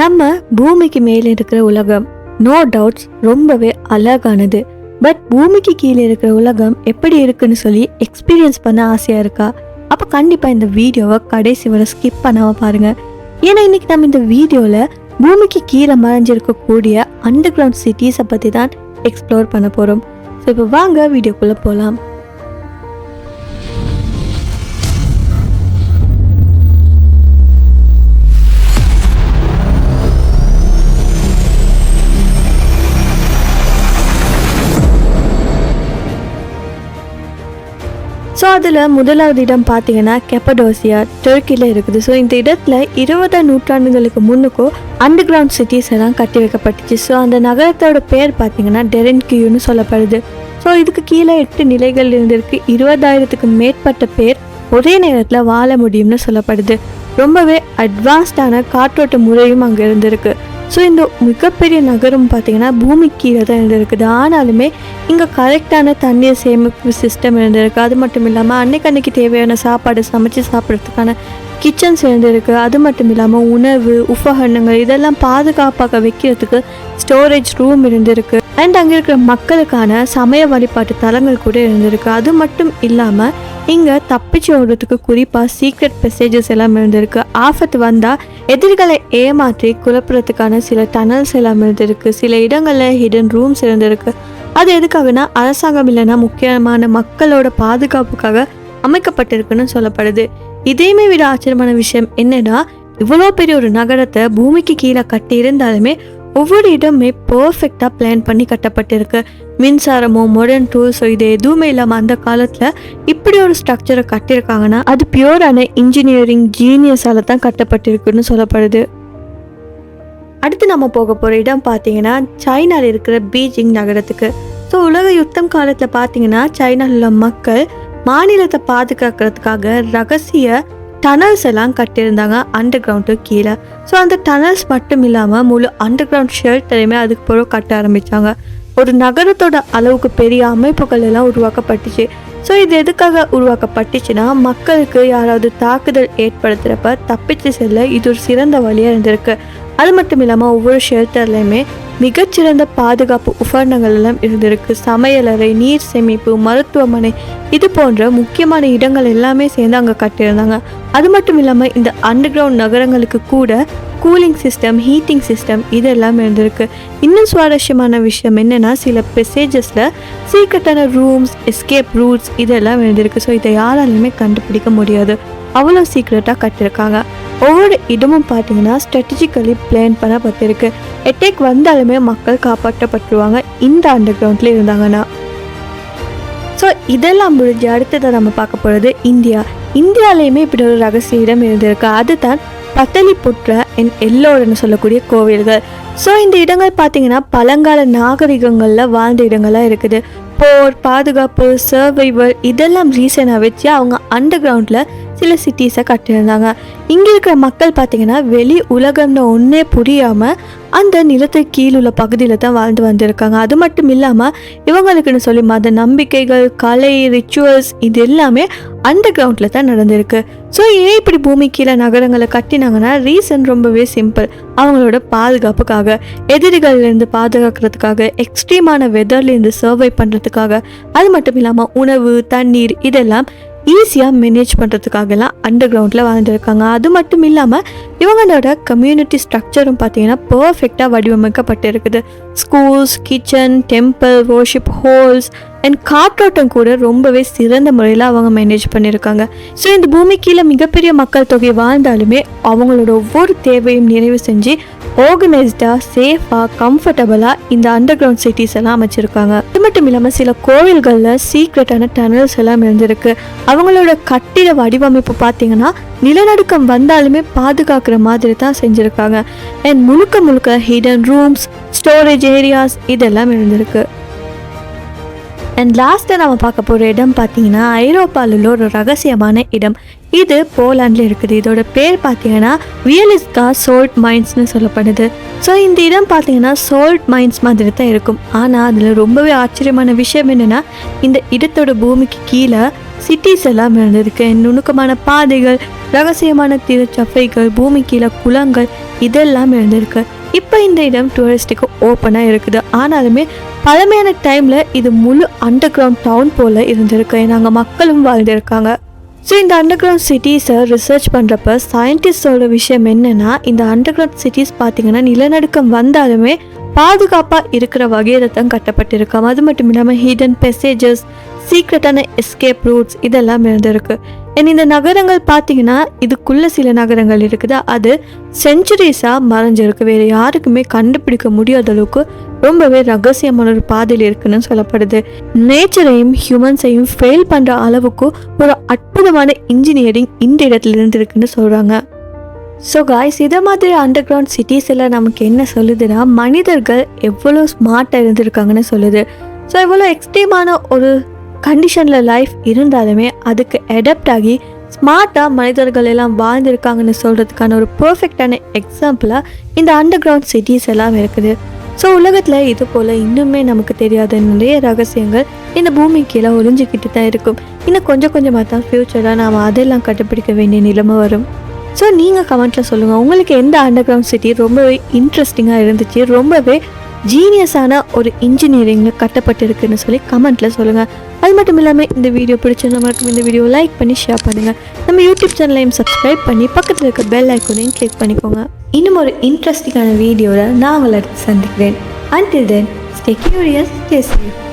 நம்ம பூமிக்கு மேலே இருக்கிற உலகம் நோ டவுட்ஸ் ரொம்பவே அழகானது. பட் பூமிக்கு கீழே இருக்கிற உலகம் எப்படி இருக்குன்னு சொல்லி எக்ஸ்பீரியன்ஸ் பண்ண ஆசையா இருக்கா? அப்போ கண்டிப்பாக இந்த வீடியோவை கடைசி வரை ஸ்கிப் பண்ணாம பாருங்க. ஏன்னா இன்னைக்கு நம்ம இந்த வீடியோவில் பூமிக்கு கீழே மறைஞ்சிருக்கக்கூடிய அண்டர் கிரவுண்ட் சிட்டிஸை பற்றி தான் எக்ஸ்ப்ளோர் பண்ண போகிறோம் ஸோ இப்போ வாங்க வீடியோக்குள்ளே போகலாம் ஸோ அதில் முதலாவது இடம் பார்த்தீங்கன்னா கெப்படோசியா டெர்க்கியில் இருக்குது. ஸோ இந்த இடத்துல இருபதாம் நூற்றாண்டுகளுக்கு முன்னுக்கோ அண்டர் கிரவுண்ட் சிட்டிஸ் எல்லாம் கட்டி வைக்கப்பட்டுச்சு. ஸோ அந்த நகரத்தோட பேர் பார்த்தீங்கன்னா டெரன்கியூன்னு சொல்லப்படுது. ஸோ இதுக்கு கீழே எட்டு நிலைகள் இருந்திருக்கு. இருபதாயிரத்துக்கு மேற்பட்ட பேர் ஒரே நேரத்தில் வாழ முடியும்னு சொல்லப்படுது. ரொம்பவே அட்வான்ஸ்டான காற்றோட்ட முறையும் அங்கே இருந்திருக்கு. ஸோ இந்த மிகப்பெரிய நகரம் பார்த்தீங்கன்னா பூமி கீழே தான் இருந்திருக்குது. ஆனாலுமே இங்கே கரெக்டான தண்ணீர் சேமிப்பு சிஸ்டம் இருந்திருக்கு. அது மட்டும் இல்லாமல் அன்னைக்கு அன்னைக்கு தேவையான சாப்பாடு சமைச்சு சாப்பிட்றதுக்கான கிச்சன்ஸ் இருந்திருக்கு. அது மட்டும் இல்லாமல் உணவு உபகரணங்கள் இதெல்லாம் பாதுகாப்பாக வைக்கிறதுக்கு ஸ்டோரேஜ் ரூம் இருந்திருக்கு. அண்ட் அங்கே இருக்கிற மக்களுக்கான சமய வழிபாட்டு தலங்கள் கூட இருந்திருக்கு. அது மட்டும் இல்லாமல் இங்கே தப்பிச்சு ஓடுறதுக்கு குறிப்பாக சீக்ரெட் மெசேஜஸ் எல்லாம் இருந்திருக்கு. ஆஃபத் வந்தால் எதிரிகளை ஏமாற்றி குழப்புறதுக்கான சில டனல்ஸ் எல்லாம் இருந்திருக்கு சில இடங்களில் ஹிடன் ரூம்ஸ் இருந்திருக்கு. அது எதுக்காகனா அரசாங்கம் இல்லைன்னா முக்கியமான மக்களோட பாதுகாப்புக்காக அமைக்கப்பட்டிருக்குன்னு சொல்லப்படுது. இதையுமே விட ஆச்சரியமான விஷயம் என்னன்னா இவ்வளோ பெரிய ஒரு நகரத்தை பூமிக்கு கீழே கட்டி இருந்தாலுமே ஒவ்வொரு இடமே பர்ஃபெக்டாக பிளான் பண்ணி கட்டப்பட்டிருக்கு. மின்சாரமோ மாடர்ன் டூல்ஸோ இது எதுவுமே இல்லாமல் அந்த காலத்தில் இப்படி ஒரு ஸ்ட்ரக்சரை கட்டியிருக்காங்கன்னா அது பியூரான இன்ஜினியரிங் ஜீனியஸால் தான் கட்டப்பட்டிருக்குன்னு சொல்லப்படுது. அடுத்து நம்ம போக போகிற இடம் பார்த்தீங்கன்னா சைனாவில் இருக்கிற பீஜிங் நகரத்துக்கு. ஸோ உலக யுத்தம் காலத்தில் பார்த்தீங்கன்னா சைனாவில் உள்ள மக்கள் மாநிலத்தை பாதுகாக்கிறதுக்காக ரகசிய டனல்ஸ் எல்லாம் கட்டியிருந்தாங்க அண்டர் கிரவுண்டு கீழே. ஸோ அந்த டனல்ஸ் மட்டும் இல்லாமல் முழு அண்டர் கிரவுண்ட் ஷெல்டரையுமே அதுக்கு பிறகு கட்ட ஆரம்பித்தாங்க ஒரு நகரத்தோட அளவுக்கு பெரிய அமைப்புகள் எல்லாம் உருவாக்கப்பட்டுச்சு. ஸோ இது எதுக்காக உருவாக்கப்பட்டுச்சுன்னா மக்களுக்கு யாராவது தாக்குதல் ஏற்படுத்துகிறப்ப தப்பிச்சு செல்ல இது ஒரு சிறந்த வழியாக இருந்திருக்கு. அது மட்டும் இல்லாமல் ஒவ்வொரு ஷெல்டர்லையுமே மிகச்சிறந்த பாதுகாப்பு உபகரணங்கள் எல்லாம் இருந்திருக்கு. சமையலறை நீர் சேமிப்பு மருத்துவமனை இது போன்ற முக்கியமான இடங்கள் எல்லாமே சேர்ந்து அங்கே கட்டியிருந்தாங்க. அது மட்டும் இல்லாமல் இந்த அண்டர் கிரவுண்ட் நகரங்களுக்கு கூட கூலிங் சிஸ்டம் ஹீட்டிங் சிஸ்டம் இது எல்லாமே இருந்திருக்கு. இன்னும் சுவாரஸ்யமான விஷயம் என்னென்னா சில பெசேஜஸில் சீக்கிரட்டான ரூம்ஸ் எஸ்கேப் ரூட்ஸ் இதெல்லாம் இருந்திருக்கு. ஸோ இதை யாராலையுமே கண்டுபிடிக்க முடியாது. அவ்வளோ சீக்கிரட்டாக கட்டியிருக்காங்க ஒவ்வொரு இடமும் பார்த்தீங்கன்னா ஸ்ட்ராட்டஜிக்கலி பிளான் பண்ணப்பட்டிருக்கு. எட்டேக் வந்தாலுமே மக்கள் காப்பாற்றப்பட்டுருவாங்க. இந்த அண்டர் கிரவுண்டில் இருந்தாங்கன்னா. ஸோ இதெல்லாம் முடிஞ்சு அடுத்ததாக நம்ம பார்க்க போகிறது இந்தியா. இந்தியாலேயுமே இப்படி ஒரு ரகசிய இடம் இருந்திருக்கு. அதுதான் பத்தளிப்புற்ற என் எல்லோருன்னு சொல்லக்கூடிய கோவில்கள். ஸோ இந்த இடங்கள் பார்த்தீங்கன்னா பழங்கால நாகரிகங்களில் வாழ்ந்த இடங்களாக இருக்குது. போர் பாதுகாப்பு சர்வைவல் இதெல்லாம் ரீசனாக வச்சு அவங்க அண்டர் கிரவுண்டில் சில சிட்டிஸை கட்டியிருந்தாங்க. இங்கே இருக்கிற மக்கள் பார்த்திங்கன்னா வெளி உலகம்னு ஒன்றே புரியாமல் அந்த நிலத்து கீழ் உள்ள பகுதியில் தான் வாழ்ந்து வந்திருக்காங்க. அது மட்டும் இல்லாமல் இவங்களுக்குன்னு சொல்லி மத நம்பிக்கைகள் கலை ரிச்சுவல்ஸ் இது எல்லாமே அண்டர் கிரவுண்டில் தான் நடந்திருக்கு. ஸோ ஏன் இப்படி பூமி கீழே நகரங்களை கட்டினாங்கன்னா ரீசன் ரொம்பவே சிம்பிள் அவங்களோட பாதுகாப்புக்காக எதிரிகள்லேருந்து பாதுகாக்கிறதுக்காக எக்ஸ்ட்ரீமான வெதர்லேருந்து சர்வை பண்ணுறதுக்காக அது மட்டும் இல்லாமல் உணவு தண்ணீர் இதெல்லாம் ஈஸியாக மேனேஜ் பண்ணுறதுக்காகலாம் அண்டர் கிரவுண்டில் வாழ்ந்துருக்காங்க அது மட்டும் இல்லாமல் இவங்களோட கம்யூனிட்டி ஸ்ட்ரக்சரும் பார்த்தீங்கன்னா பர்ஃபெக்டாக வடிவமைக்கப்பட்டிருக்குது. Schools kitchen temple worship halls and காற்றோட்டம் கூட ரொம்பவே சிறந்த முறையில் அவங்க மேனேஜ் பண்ணியிருக்காங்க ஸோ இந்த பூமி கீழே மிகப்பெரிய மக்கள் தொகை வாழ்ந்தாலுமே அவங்களோட ஒவ்வொரு தேவையும் நிறைவு செஞ்சு ஆர்கனைஸ்டாக சேஃபாக கம்ஃபர்டபுளாக இந்த அண்டர் கிரவுண்ட் சிட்டிஸ் எல்லாம் அமைச்சிருக்காங்க. அது மட்டும் இல்லாமல் சில கோவில்களில் சீக்ரெட்டான டனல்ஸ் எல்லாம் இருந்திருக்கு அவங்களோட கட்டிட வடிவமைப்பு பார்த்தீங்கன்னா நிலநடுக்கம் வந்தாலுமே பாதுகாக்கிற மாதிரி தான் செஞ்சுருக்காங்க. அண்ட் முழுக்க முழுக்க ஹிடன் ரூம்ஸ் ஸ்டோரேஜ் ஏரியாஸ் இதெல்லாம் இருந்திருக்கு. அண்ட் லாஸ்ட்டாக நம்ம பார்க்க போகிற இடம் பார்த்தீங்கன்னா ஐரோப்பாவில் உள்ள ஒரு ரகசியமான இடம். இது போலாண்டில் இருக்குது. இதோட பேர் பார்த்தீங்கன்னா வியலிஸ்கா சோல்ட் மைன்ஸ்னு சொல்லப்படுது. ஸோ இந்த இடம் பார்த்தீங்கன்னா சோல்ட் மைன்ஸ் மாதிரி தான் இருக்கும். ஆனால் அதில் ரொம்பவே ஆச்சரியமான விஷயம் என்னென்னா இந்த இடத்தோட பூமிக்கு கீழே சிட்டிஸ் எல்லாம் இருந்திருக்கு நுணுக்கமான பாதைகள் ரகசியமான திருச்சபைகள் பூமி கீழே குளங்கள் இதெல்லாம் இருந்திருக்கு இப்போ இந்த இடம் டூரிஸ்ட்டுக்கு ஓப்பனாக இருக்குது. ஆனாலுமே பழமையான டைமில் இது முழு அண்டர் கிரவுண்ட் டவுன் போல் இருந்திருக்கு. நாங்கள் மக்களும் வாழ்ந்திருக்காங்க. ஸோ இந்த அண்டர் கிரவுண்ட் சிட்டிஸை ரிசர்ச் பண்ணுறப்ப சயின்டிஸ்டோட விஷயம் என்னென்னா இந்த அண்டர் கிரவுண்ட் சிட்டிஸ் பார்த்தீங்கன்னா நிலநடுக்கம் வந்தாலுமே பாதுகாப்பாக இருக்கிற வகையில் தான் கட்டப்பட்டிருக்காம். அது மட்டும் இல்லாமல் ஹிடன் பெசேஜஸ் சீக்ரெட்டான எஸ்கேப் ரூட்ஸ் இதெல்லாம் இருந்திருக்கு. அண்ட் இந்த நகரங்கள் பார்த்தீங்கன்னா இதுக்குள்ள சில நகரங்கள் இருக்குது? அது செஞ்சுரிஸாக மறைஞ்சிருக்கு. வேறு யாருக்குமே கண்டுபிடிக்க முடியாத அளவுக்கு ரொம்பவே ரகசியமான ஒரு பாதையில் இருக்குன்னு சொல்லப்படுது. நேச்சரையும் ஹியூமன்ஸையும் ஃபெயில் பண்ணுற அளவுக்கு ஒரு அற்புதமான இன்ஜினியரிங் இந்த இடத்துல இருந்துருக்குன்னு சொல்கிறாங்க ஸோ காய்ஸ் இதை மாதிரி அண்டர் கிரவுண்ட் சிட்டிஸ் எல்லாம் நமக்கு என்ன சொல்லுதுன்னா மனிதர்கள் எவ்வளோ ஸ்மார்ட்டாக இருந்திருக்காங்கன்னு சொல்லுது. ஸோ எவ்வளோ எக்ஸ்ட்ரீமான ஒரு கண்டிஷனில் லைஃப் இருந்தாலுமே அதுக்கு அடாப்ட் ஆகி ஸ்மார்ட்டாக மனிதர்கள் எல்லாம் வாழ்ந்திருக்காங்கன்னு சொல்கிறதுக்கான ஒரு பர்ஃபெக்டான எக்ஸாம்பிளாக இந்த அண்டர் கிரவுண்ட் சிட்டிஸ் எல்லாம் இருக்குது. ஸோ உலகத்தில் இது போல் இன்னுமே நமக்கு தெரியாத நிறைய ரகசியங்கள் இந்த பூமி கீழே ஒளிஞ்சிக்கிட்டு தான் இருக்கும். இன்னும் கொஞ்சம் கொஞ்சமாக தான் ஃப்யூச்சராக நாம் அதெல்லாம் கண்டுபிடிக்க வேண்டிய நிலைமை வரும். ஸோ நீங்கள் கமெண்ட்டில் சொல்லுங்கள் உங்களுக்கு எந்த அண்டர் கிரவுண்ட் சிட்டி ரொம்பவே இன்ட்ரெஸ்டிங்காக இருந்துச்சு? ரொம்பவே ஜீனியஸான ஒரு இன்ஜினியரிங்கில் கட்டப்பட்டிருக்குன்னு சொல்லி கமெண்ட்டில் சொல்லுங்கள் அது மட்டும் இல்லாமல் இந்த வீடியோ பிடிச்சிருந்தா மறக்காம இந்த வீடியோ லைக் பண்ணி ஷேர் பண்ணுங்கள் நம்ம யூடியூப் சேனலையும் சப்ஸ்கிரைப் பண்ணி பக்கத்தில் இருக்க பெல் ஐக்கோனையும் கிளிக் பண்ணிக்கோங்க. இன்னும் ஒரு இன்ட்ரெஸ்டிங்கான வீடியோவில் நான் உங்களை சந்திக்கிறேன். Until then stay curious stay safe